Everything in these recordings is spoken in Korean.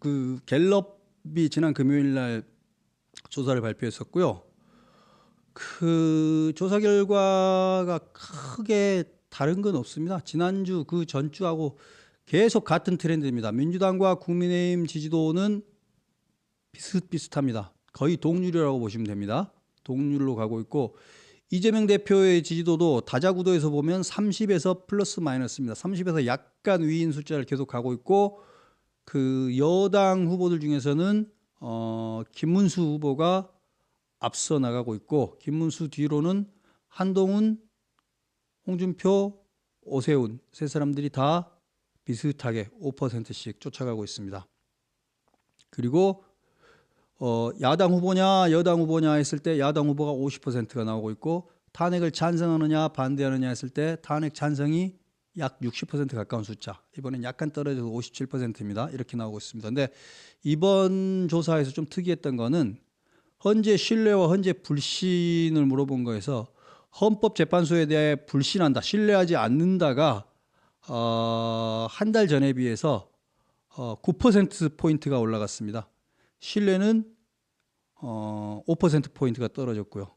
그 갤럽이 지난 금요일 날 조사를 발표했었고요. 그 조사 결과가 크게 다른 건 없습니다. 지난주 그 전주하고 계속 같은 트렌드입니다. 민주당과 국민의힘 지지도는 비슷비슷합니다. 거의 동률이라고 보시면 됩니다. 동률로 가고 있고 이재명 대표의 지지도도 다자구도에서 보면 30에서 플러스 마이너스입니다. 30에서 약간 위인 숫자를 계속 가고 있고 그 여당 후보들 중에서는 어 김문수 후보가 앞서 나가고 있고 김문수 뒤로는 한동훈, 홍준표, 오세훈 세 사람들이 다 비슷하게 5%씩 쫓아가고 있습니다. 그리고 어, 야당 후보냐 여당 후보냐 했을 때 야당 후보가 50%가 나오고 있고 탄핵을 찬성하느냐 반대하느냐 했을 때 탄핵 찬성이 약 60% 가까운 숫자. 이번엔 약간 떨어져서 57%입니다. 이렇게 나오고 있습니다. 근데 이번 조사에서 좀 특이했던 거는 헌재 신뢰와 헌재 불신을 물어본 거에서 헌법재판소에 대해 불신한다, 신뢰하지 않는다가 어, 한 달 전에 비해서 어, 9% 포인트가 올라갔습니다. 신뢰는 어, 5% 포인트가 떨어졌고요.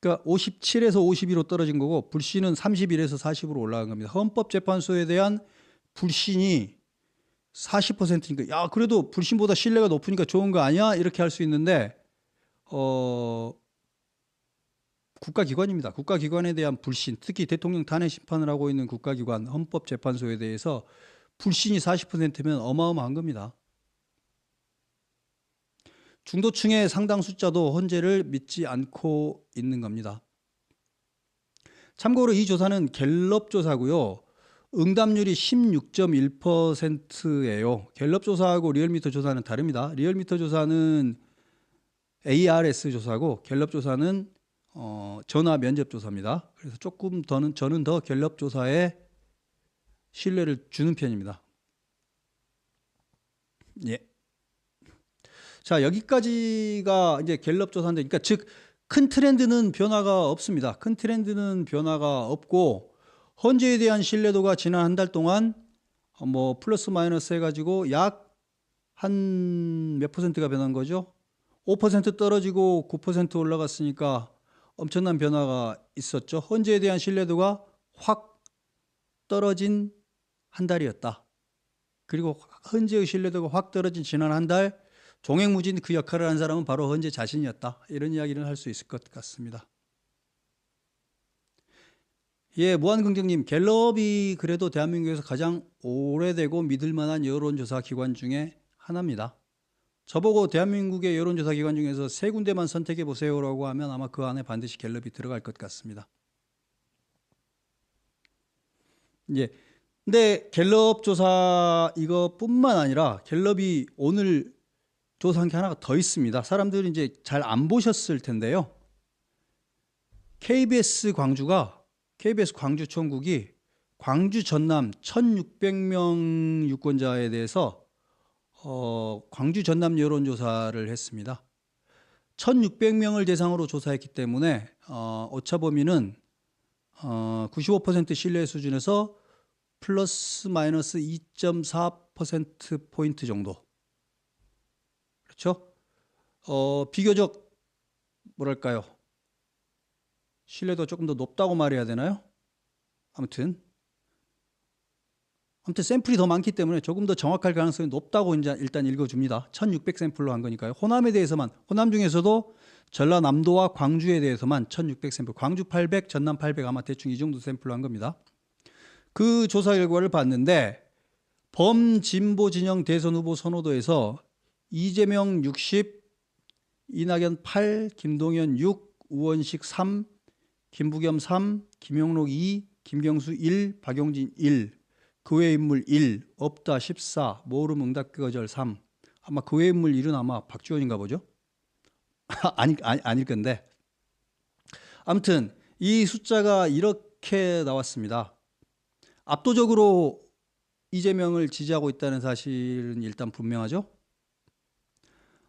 그러니까 57에서 52로 떨어진 거고 불신은 31에서 40으로 올라간 겁니다. 헌법재판소에 대한 불신이 40%니까 야 그래도 불신보다 신뢰가 높으니까 좋은 거 아니야 이렇게 할 수 있는데 어 국가기관입니다. 국가기관에 대한 불신, 특히 대통령 탄핵 심판을 하고 있는 국가기관 헌법재판소에 대해서 불신이 40%면 어마어마한 겁니다. 중도층의 상당 숫자도 헌재를 믿지 않고 있는 겁니다. 참고로 이 조사는 갤럽 조사고요. 응답률이 16.1%예요. 갤럽 조사하고 리얼미터 조사는 다릅니다. 리얼미터 조사는 ARS 조사고 갤럽 조사는 어, 전화 면접 조사입니다. 그래서 조금 더는 저는 더 갤럽 조사에 신뢰를 주는 편입니다. 예. 자 여기까지가 이제 갤럽 조사인데, 그러니까 즉 큰 트렌드는 변화가 없습니다. 큰 트렌드는 변화가 없고 헌재에 대한 신뢰도가 지난 한 달 동안 어, 뭐 플러스 마이너스 해가지고 약 한 몇 퍼센트가 변한 거죠? 5% 떨어지고 9% 올라갔으니까 엄청난 변화가 있었죠. 헌재에 대한 신뢰도가 확 떨어진 한 달이었다. 그리고 헌재의 신뢰도가 확 떨어진 지난 한 달 종횡무진 그 역할을 한 사람은 바로 헌재 자신이었다. 이런 이야기를 할 수 있을 것 같습니다. 예, 무한긍정님, 갤럽이 그래도 대한민국에서 가장 오래되고 믿을 만한 여론조사 기관 중에 하나입니다. 저보고 대한민국의 여론조사 기관 중에서 세 군데만 선택해 보세요라고 하면 아마 그 안에 반드시 갤럽이 들어갈 것 같습니다. 예. 근데 갤럽 조사 이것뿐만 아니라 갤럽이 오늘 조사한 게 하나가 더 있습니다. 사람들이 이제 잘 안 보셨을 텐데요. KBS 광주가 KBS 광주총국이 광주 전남 1,600명 유권자에 대해서 어, 광주 전남 여론조사를 했습니다. 1,600명을 대상으로 조사했기 때문에 어, 오차 범위는 어, 95% 신뢰 수준에서 플러스 마이너스 2.4% 포인트 정도. 그렇죠? 어, 비교적 뭐랄까요? 신뢰도 조금 더 높다고 말해야 되나요? 아무튼 아무튼 샘플이 더 많기 때문에 조금 더 정확할 가능성이 높다고 이제 일단 읽어줍니다. 1,600 샘플로 한 거니까요. 호남에 대해서만 호남 중에서도 전라남도와 광주에 대해서만 1,600 샘플, 광주 800, 전남 800 아마 대충 이 정도 샘플로 한 겁니다. 그 조사 결과를 봤는데 범진보 진영 대선 후보 선호도에서 이재명 60, 이낙연 8, 김동연 6, 우원식 3, 김부겸 3, 김용록 2, 김경수 1, 박용진 1, 그 외 인물 1, 없다 14, 모름 응답 거절 3. 아마 그 외 인물 1은 아마 박지원인가 보죠? 아니, 아니, 아닐 건데. 아무튼 이 숫자가 이렇게 나왔습니다. 압도적으로 이재명을 지지하고 있다는 사실은 일단 분명하죠.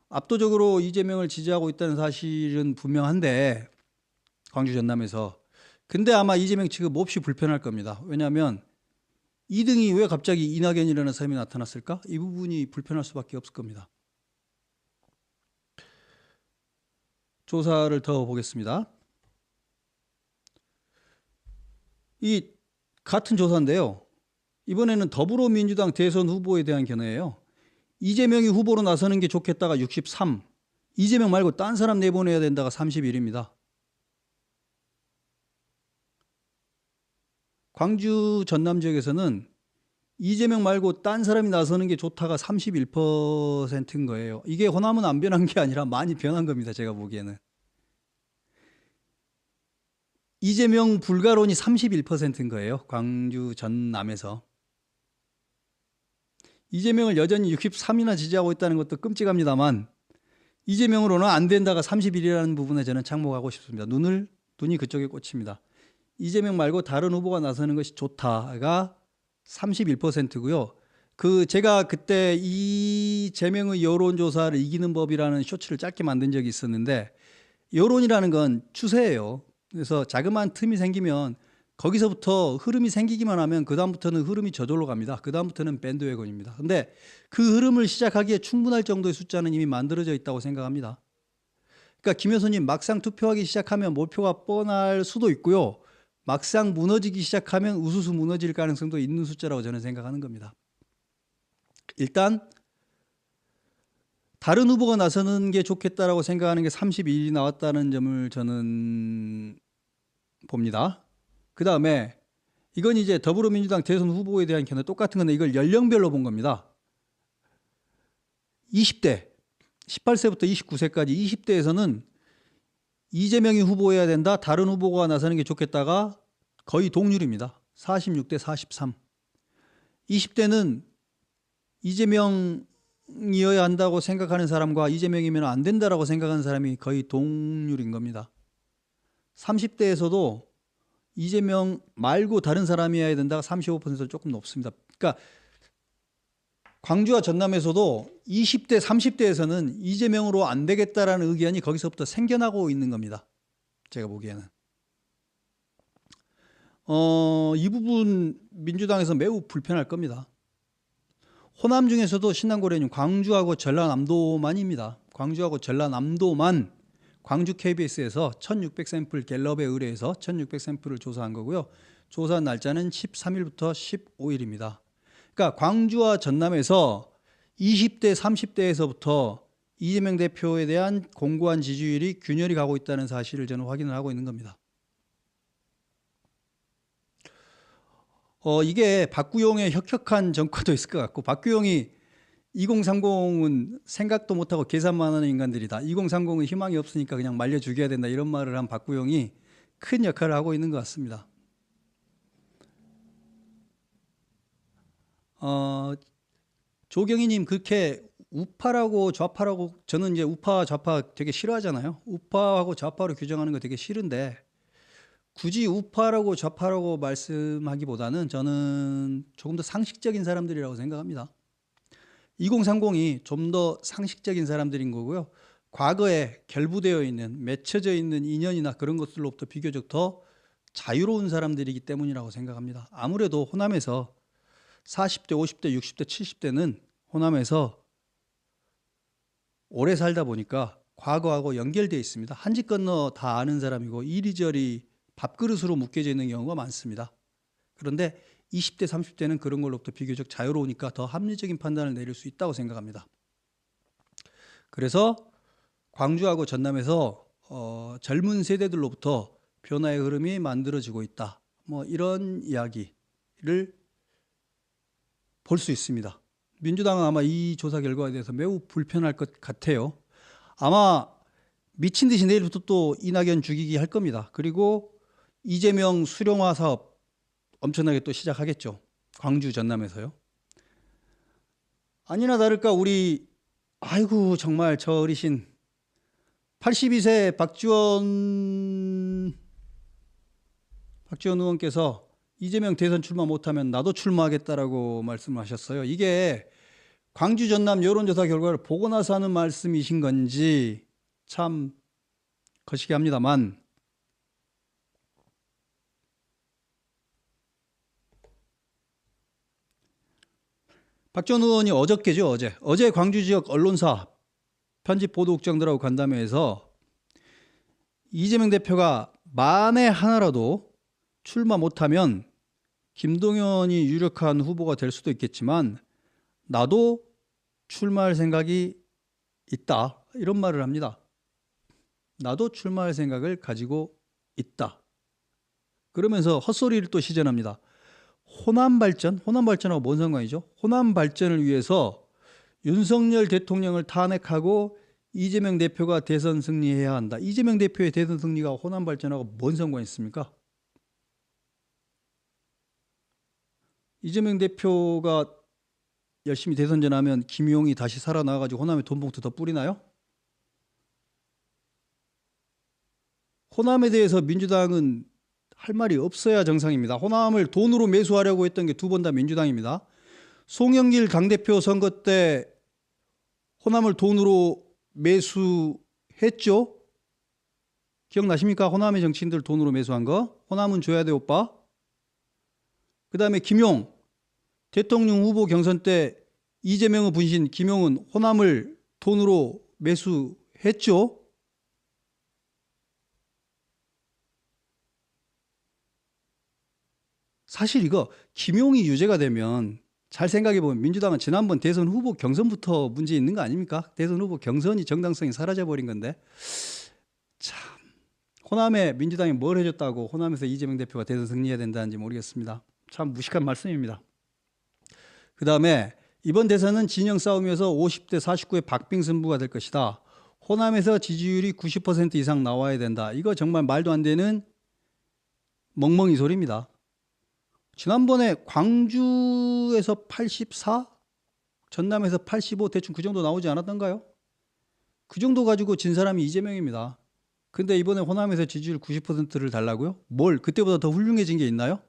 압도적으로 이재명을 지지하고 있다는 사실은 분명한데 광주 전남에서 근데 아마 이재명 측은 몹시 불편할 겁니다. 왜냐하면 2등이 왜 갑자기 이낙연이라는 사람이 나타났을까? 이 부분이 불편할 수밖에 없을 겁니다. 조사를 더 보겠습니다. 이 같은 조사인데요. 이번에는 더불어민주당 대선 후보에 대한 견해예요. 이재명이 후보로 나서는 게 좋겠다가 63, 이재명 말고 딴 사람 내보내야 된다가 31입니다. 광주 전남 지역에서는 이재명 말고 딴 사람이 나서는 게 좋다가 31%인 거예요. 이게 호남은 안 변한 게 아니라 많이 변한 겁니다. 제가 보기에는. 이재명 불가론이 31%인 거예요. 광주 전남에서. 이재명을 여전히 63이나 지지하고 있다는 것도 끔찍합니다만 이재명으로는 안 된다가 31이라는 부분에 저는 착목하고 싶습니다. 눈을 눈이 그쪽에 꽂힙니다. 이재명 말고 다른 후보가 나서는 것이 좋다가 31%고요. 그 제가 그때 이재명의 여론조사를 이기는 법이라는 쇼츠를 짧게 만든 적이 있었는데 여론이라는 건 추세예요. 그래서 자그마한 틈이 생기면 거기서부터 흐름이 생기기만 하면 그 다음부터는 흐름이 저절로 갑니다. 그 다음부터는 밴드웨건입니다. 근데 그 흐름을 시작하기에 충분할 정도의 숫자는 이미 만들어져 있다고 생각합니다. 그러니까 김 여사님 막상 투표하기 시작하면 몰표가 뻔할 수도 있고요. 막상 무너지기 시작하면 우수수 무너질 가능성도 있는 숫자라고 저는 생각하는 겁니다. 일단 다른 후보가 나서는 게 좋겠다라고 생각하는 게 31이 나왔다는 점을 저는 봅니다. 그 다음에 이건 이제 더불어민주당 대선 후보에 대한 견해 똑같은 건데 이걸 연령별로 본 겁니다. 20대, 18세부터 29세까지 20대에서는 이재명이 후보해야 된다. 다른 후보가 나서는 게 좋겠다가 거의 동률입니다. 46대 43. 20대는 이재명이어야 한다고 생각하는 사람과 이재명이면 안 된다라고 생각하는 사람이 거의 동률인 겁니다. 30대에서도 이재명 말고 다른 사람이어야 된다가 35%로 조금 높습니다. 그러니까 광주와 전남에서도 20대, 30대에서는 이재명으로 안 되겠다라는 의견이 거기서부터 생겨나고 있는 겁니다. 제가 보기에는. 어, 이 부분 민주당에서 매우 불편할 겁니다. 호남 중에서도 신남고래는 광주하고 전라남도만입니다. 광주하고 전라남도만 광주 KBS에서 1600 샘플 갤럽에 의뢰해서 1600 샘플을 조사한 거고요. 조사 날짜는 13일부터 15일입니다. 그러니까 광주와 전남에서 20대, 30대에서부터 이재명 대표에 대한 공고한 지지율이 균열이 가고 있다는 사실을 저는 확인을 하고 있는 겁니다. 어, 이게 박구용의 혁혁한 정과도 있을 것 같고 박구용이 2030은 생각도 못하고 계산만 하는 인간들이다. 2030은 희망이 없으니까 그냥 말려 죽여야 된다. 이런 말을 한 박구용이 큰 역할을 하고 있는 것 같습니다. 어, 조경희님 그렇게 우파라고 좌파라고 저는 이제 우파 좌파 되게 싫어하잖아요. 우파하고 좌파로 규정하는 거 되게 싫은데 굳이 우파라고 좌파라고 말씀하기보다는 저는 조금 더 상식적인 사람들이라고 생각합니다. 2030이 좀 더 상식적인 사람들인 거고요. 과거에 결부되어 있는 맺혀져 있는 인연이나 그런 것들로부터 비교적 더 자유로운 사람들이기 때문이라고 생각합니다. 아무래도 호남에서 40대, 50대, 60대, 70대는 호남에서 오래 살다 보니까 과거하고 연결되어 있습니다. 한 집 건너 다 아는 사람이고 이리저리 밥그릇으로 묶여져 있는 경우가 많습니다. 그런데 20대, 30대는 그런 걸로부터 비교적 자유로우니까 더 합리적인 판단을 내릴 수 있다고 생각합니다. 그래서 광주하고 전남에서 어, 젊은 세대들로부터 변화의 흐름이 만들어지고 있다. 뭐 이런 이야기를 볼 수 있습니다. 민주당은 아마 이 조사 결과에 대해서 매우 불편할 것 같아요. 아마 미친 듯이 내일부터 또 이낙연 죽이기 할 겁니다. 그리고 이재명 수령화 사업 엄청나게 또 시작하겠죠. 광주 전남에서요. 아니나 다를까 우리 아이고 정말 저 어리신 82세 박지원 박지원 의원께서 이재명 대선 출마 못하면 나도 출마하겠다라고 말씀하셨어요. 이게 광주 전남 여론조사 결과를 보고 나서 하는 말씀이신 건지 참 거시기 합니다만 박 전 의원이 어저께죠 어제 어제 광주 지역 언론사 편집 보도국장들하고 간담회에서 이재명 대표가 만에 하나라도 출마 못하면 김동연이 유력한 후보가 될 수도 있겠지만 나도 출마할 생각이 있다 이런 말을 합니다. 나도 출마할 생각을 가지고 있다. 그러면서 헛소리를 또 시전합니다. 호남 발전, 호남 발전하고 뭔 상관이죠? 호남 발전을 위해서 윤석열 대통령을 탄핵하고 이재명 대표가 대선 승리해야 한다. 이재명 대표의 대선 승리가 호남 발전하고 뭔 상관이 있습니까? 이재명 대표가 열심히 대선전하면 김용이 다시 살아나가지고 호남에 돈 봉투 더 뿌리나요? 호남에 대해서 민주당은 할 말이 없어야 정상입니다. 호남을 돈으로 매수하려고 했던 게 두 번 다 민주당입니다. 송영길 당대표 선거 때 호남을 돈으로 매수했죠? 기억나십니까? 호남의 정치인들 돈으로 매수한 거? 호남은 줘야 돼, 오빠. 그 다음에 김용. 대통령 후보 경선 때 이재명의 분신 김용은 호남을 돈으로 매수했죠? 사실 이거 김용이 유죄가 되면 잘 생각해 보면 민주당은 지난번 대선 후보 경선부터 문제 있는 거 아닙니까? 대선 후보 경선이 정당성이 사라져 버린 건데 참 호남에 민주당이 뭘 해줬다고 호남에서 이재명 대표가 대선 승리해야 된다는지 모르겠습니다. 참 무식한 말씀입니다. 그 다음에 이번 대선은 진영 싸움이어서 50대 49의 박빙 승부가 될 것이다. 호남에서 지지율이 90% 이상 나와야 된다. 이거 정말 말도 안 되는 멍멍이 소리입니다. 지난번에 광주에서 84, 전남에서 85 대충 그 정도 나오지 않았던가요? 그 정도 가지고 진 사람이 이재명입니다. 근데 이번에 호남에서 지지율 90%를 달라고요? 뭘 그때보다 더 훌륭해진 게 있나요?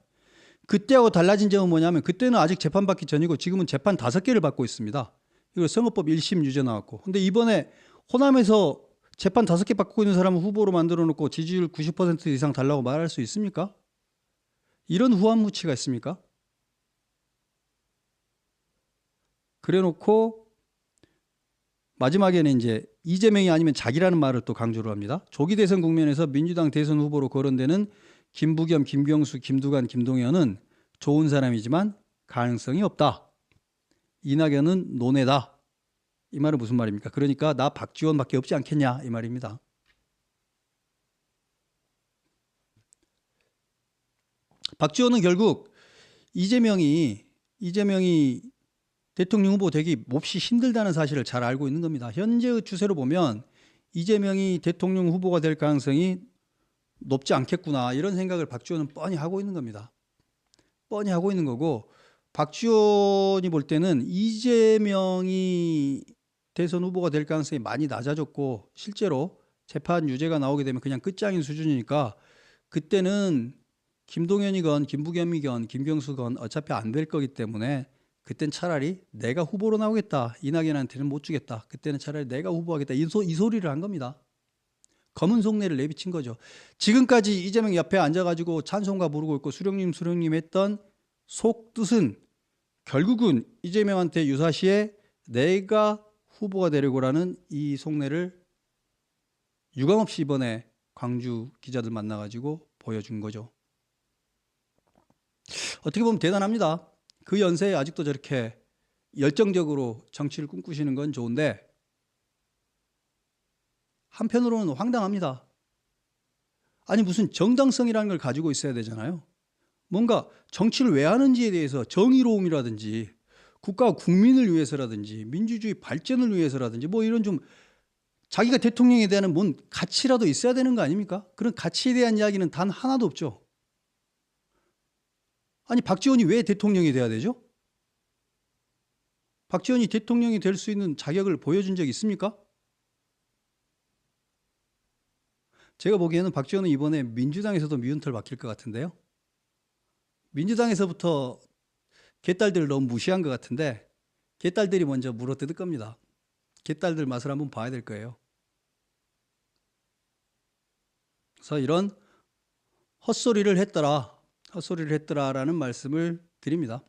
그때하고 달라진 점은 뭐냐면 그때는 아직 재판받기 전이고 지금은 재판 다섯 개를 받고 있습니다. 이거 선거법 1심 유죄 나왔고. 근데 이번에 호남에서 재판 다섯 개 받고 있는 사람을 후보로 만들어 놓고 지지율 90% 이상 달라고 말할 수 있습니까? 이런 후한무치가 있습니까? 그래 놓고 마지막에는 이제 이재명이 아니면 자기라는 말을 또 강조를 합니다. 조기 대선 국면에서 민주당 대선 후보로 거론되는 김부겸, 김경수, 김두관, 김동연은 좋은 사람이지만 가능성이 없다. 이낙연은 논외다. 이 말은 무슨 말입니까? 그러니까 나 박지원밖에 없지 않겠냐 이 말입니다. 박지원은 결국 이재명이 이재명이 대통령 후보 되기 몹시 힘들다는 사실을 잘 알고 있는 겁니다. 현재의 추세로 보면 이재명이 대통령 후보가 될 가능성이 높지 않겠구나 이런 생각을 박지원은 뻔히 하고 있는 겁니다. 뻔히 하고 있는 거고 박지원이 볼 때는 이재명이 대선 후보가 될 가능성이 많이 낮아졌고 실제로 재판 유죄가 나오게 되면 그냥 끝장인 수준이니까 그때는 김동연이건 김부겸이건 김경수건 어차피 안 될 거기 때문에 그땐 차라리 내가 후보로 나오겠다 이낙연한테는 못 주겠다 그때는 차라리 내가 후보하겠다 이, 소, 이 소리를 한 겁니다. 검은 속내를 내비친 거죠. 지금까지 이재명 옆에 앉아가지고 찬송가 부르고 있고 수령님 수령님 했던 속 뜻은 결국은 이재명한테 유사시에 내가 후보가 되려고라는 이 속내를 유감없이 이번에 광주 기자들 만나가지고 보여준 거죠. 어떻게 보면 대단합니다. 그 연세에 아직도 저렇게 열정적으로 정치를 꿈꾸시는 건 좋은데 한편으로는 황당합니다. 아니 무슨 정당성이라는 걸 가지고 있어야 되잖아요. 뭔가 정치를 왜 하는지에 대해서 정의로움이라든지 국가와 국민을 위해서라든지 민주주의 발전을 위해서라든지 뭐 이런 좀 자기가 대통령에 대한 뭔 가치라도 있어야 되는 거 아닙니까? 그런 가치에 대한 이야기는 단 하나도 없죠. 아니 박지원이 왜 대통령이 돼야 되죠? 박지원이 대통령이 될 수 있는 자격을 보여준 적 있습니까? 제가 보기에는 박지원은 이번에 민주당에서도 미운털 박힐 것 같은데요. 민주당에서부터 개딸들을 너무 무시한 것 같은데 개딸들이 먼저 물어뜯을 겁니다. 개딸들 맛을 한번 봐야 될 거예요. 그래서 이런 헛소리를 했더라, 헛소리를 했더라라는 말씀을 드립니다.